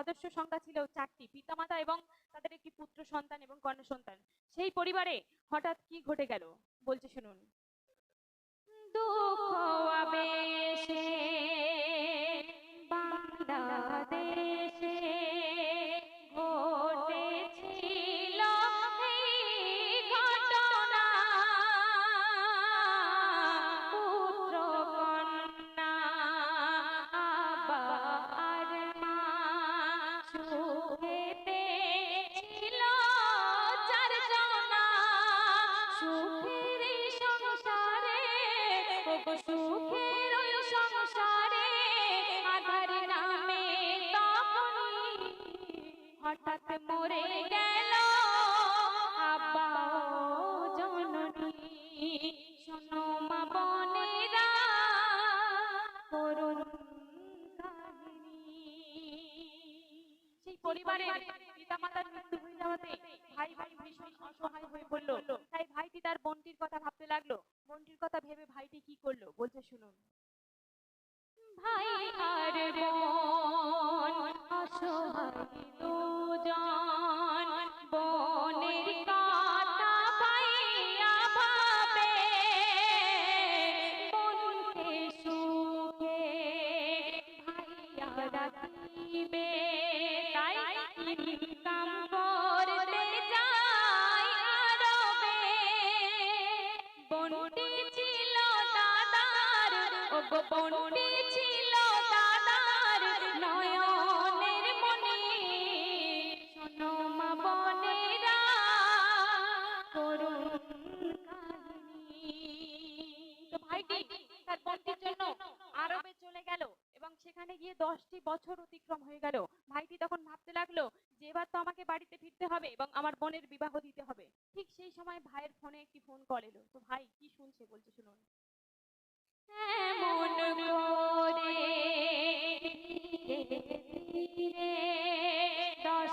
সদস্য সংখ্যা ছিল চারটি, পিতামাতা এবং তাদের একটি পুত্র, সন্তান এবং কন্যা সন্তান। সেই পরিবারে হঠাৎ কি ঘটে গেল? বলছে শুনুন। হঠাৎ মরে গেল। জননী, শোনো মা বনেরা করুণ কাহিনী। সেই পরিবারের পিতামাতার মৃত্যু হয়ে যাওয়াতে ভাই ভাই ভীষণ অসহায় হয়ে পড়ল। তাই ভাইটি তার বোনটির কথা দশটি বছর অতিক্রম হয়ে গেল। ভাইটি তখন ভাবতে লাগল যে এবার তো আমাকে বাড়িতে ফিরতে হবে এবং আমার বোনের বিবাহ দিতে হবে। ঠিক সেই সময় ভাইয়ের ফোনে একটি ফোন কল এলো। তো ভাই, কি শুনছে বলছে শুনুন। দশ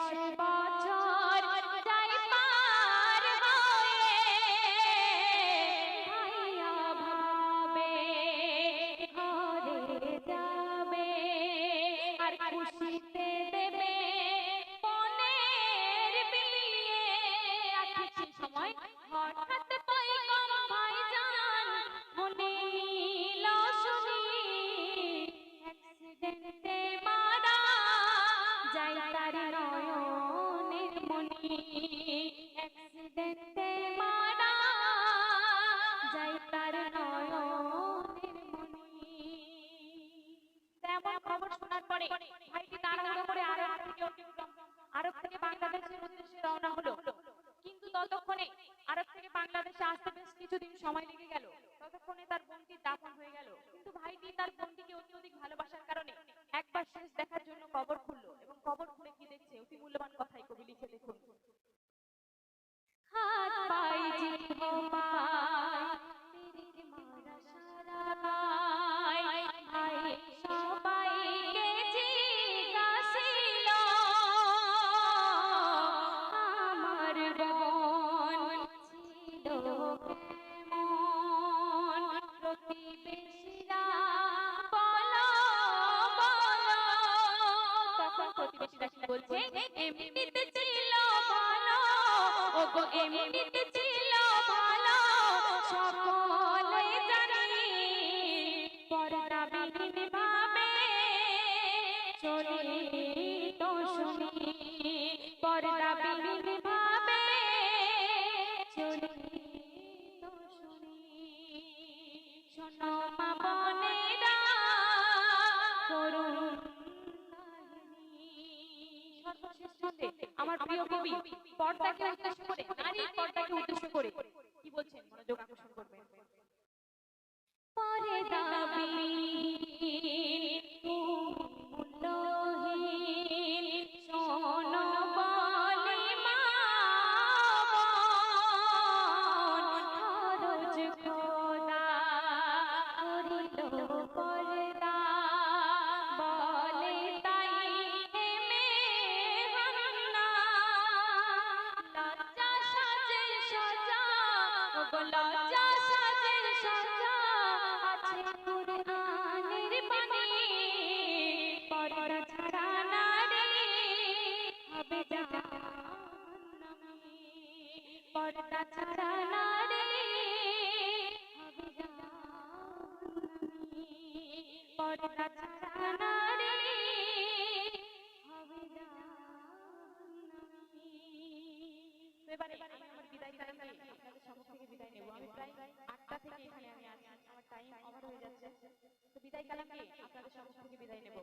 রওনা হলো। কিন্তু ততক্ষণে আরব থেকে বাংলাদেশে আসতে বেশ কিছুদিন সময় লেগে গেল। ততক্ষণে তার বোনটি দাফন হয়ে গেল। কিন্তু ভাইটি তার বোনটিকে অত্যধিক ভালোবাসার কারণে একবার শেষ দেখার জন্য কবর খুললো এবং কবর খুলে কি দেখছে অতি মূল্যবান কথাই কবি লিখে দেখুন। হাত পাই এমনিতে ছিল ভালো, ওগো, এমনিতে ছিল ভালো, সকলে জানি পর্দা বিহীন ভাবে চলে তো শুনি। পর্দা বিহীন ভাবে চলে তো শুনি। শোনো মা বোনেরা আমার প্রিয় কবি পর্দাকে উদ্দেশ্য করে, নারীর পর্দাকে উদ্দেশ্য করে কি বলছেন? মনোযোগ আকর্ষণ করবেন। এবারে আমি আমার বিদায় কালামে আপনাদের সব থেকে বিদায় নেব আমি প্রায় আটটা থেকে এখানে আমি আছি। আমার টাইম ওভার হয়ে যাচ্ছে। তো বিদায় কালামে আপনাদের সব থেকে বিদায় নেব।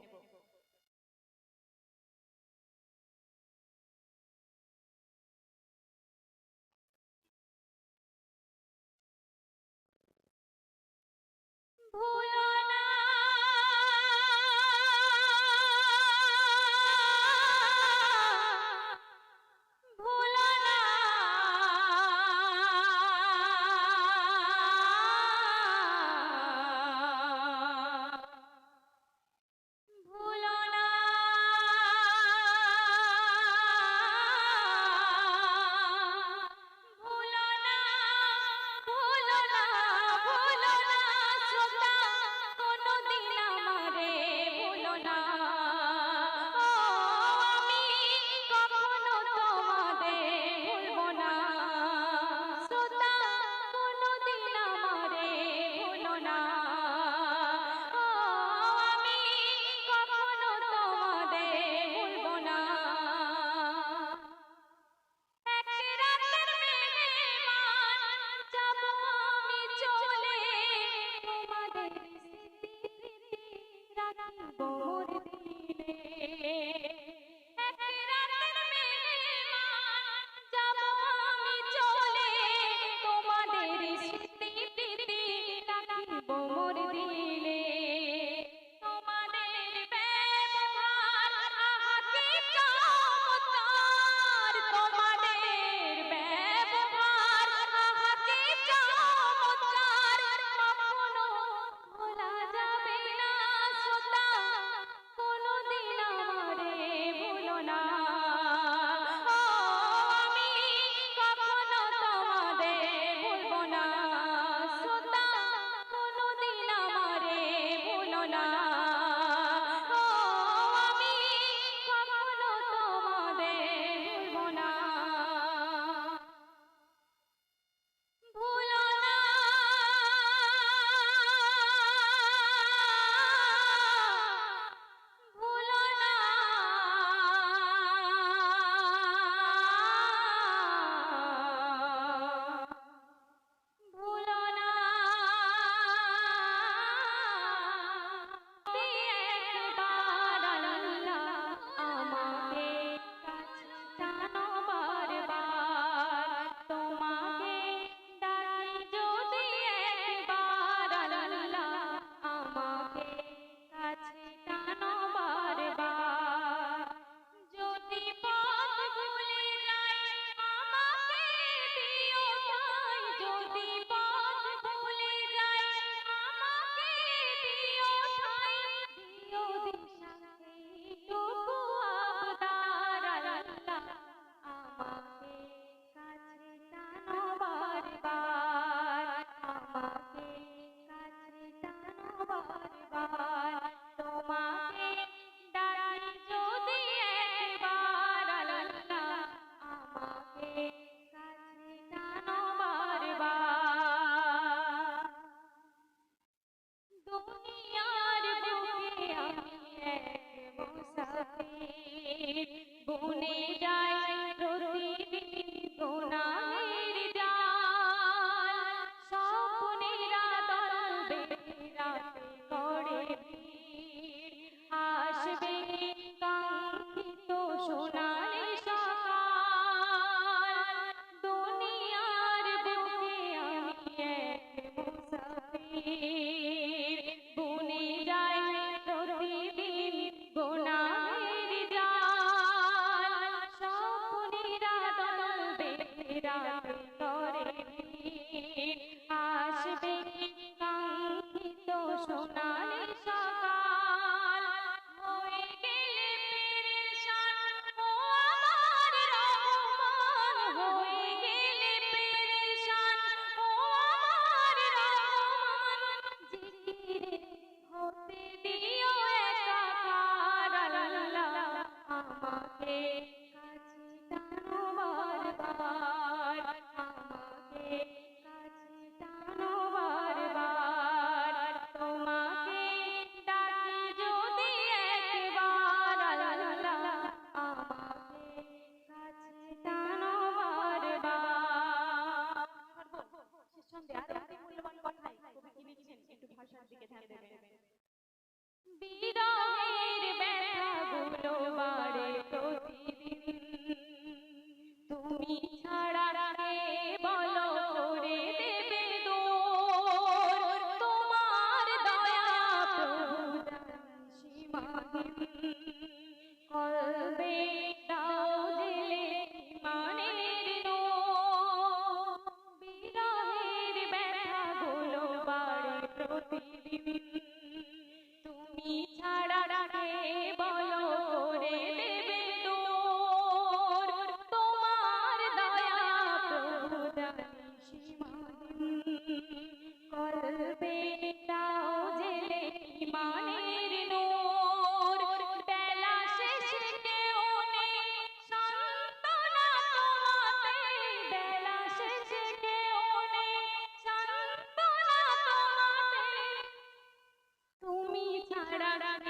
ভুলো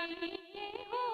ছাড়া কে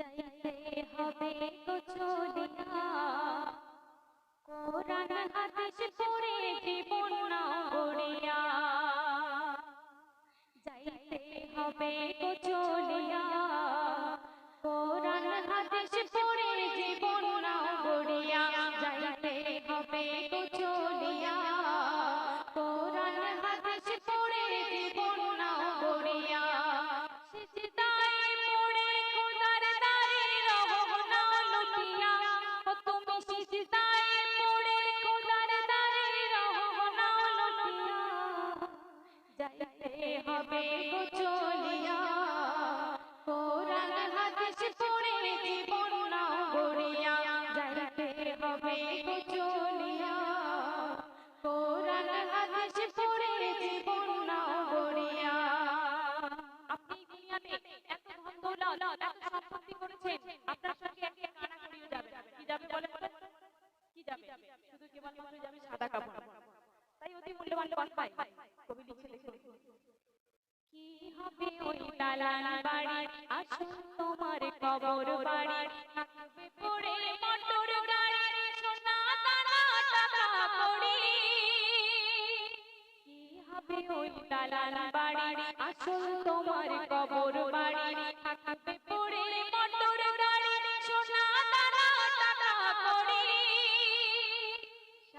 যাইতে হবে তো চলিয়া। কোরআন হাদিস পড়ে জীবন না গড়িয়া। যাইতে হবে শুধু কেবল মাত্র যাবে সাদা কাপড় তোমার কবর বাড়ি। কি হবে ওই দালান বাড়ি? আসুন তোমার কবর বাড়ি। থাকবে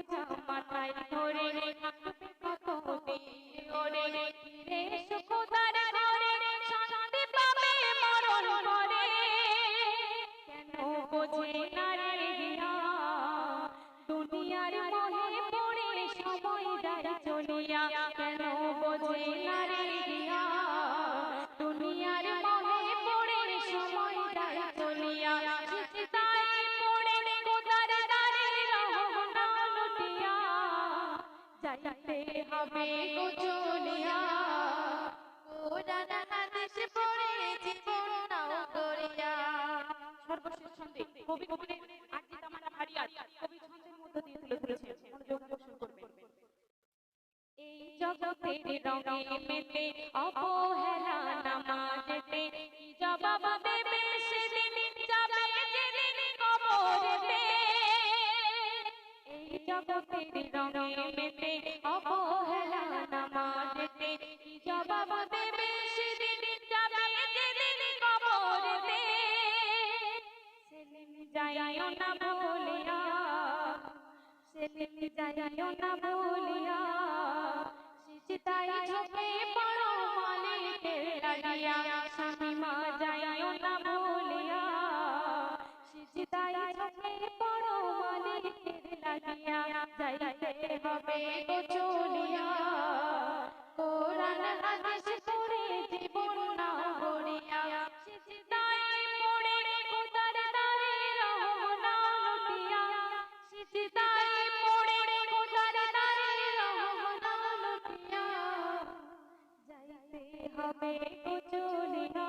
বোঝা মাথায় ধরে। কত দিন ধরে রে সুখদার কাটাইতে হবে গো চলিয়া কোরআন হাদিস পড়ে জীবন নাও করিয়া। সর্বশেষ ছন্দে কবি কবি আজি আমার হারিয়ার কবি ছন্দের মধ্য দিয়ে তুলে ধরেছেন মনোযোগ আকর্ষণ করবেন। এই জগতের রঙে মেতে অপহে না বলিয়া সেদিন যাইও না हमें तो चोरी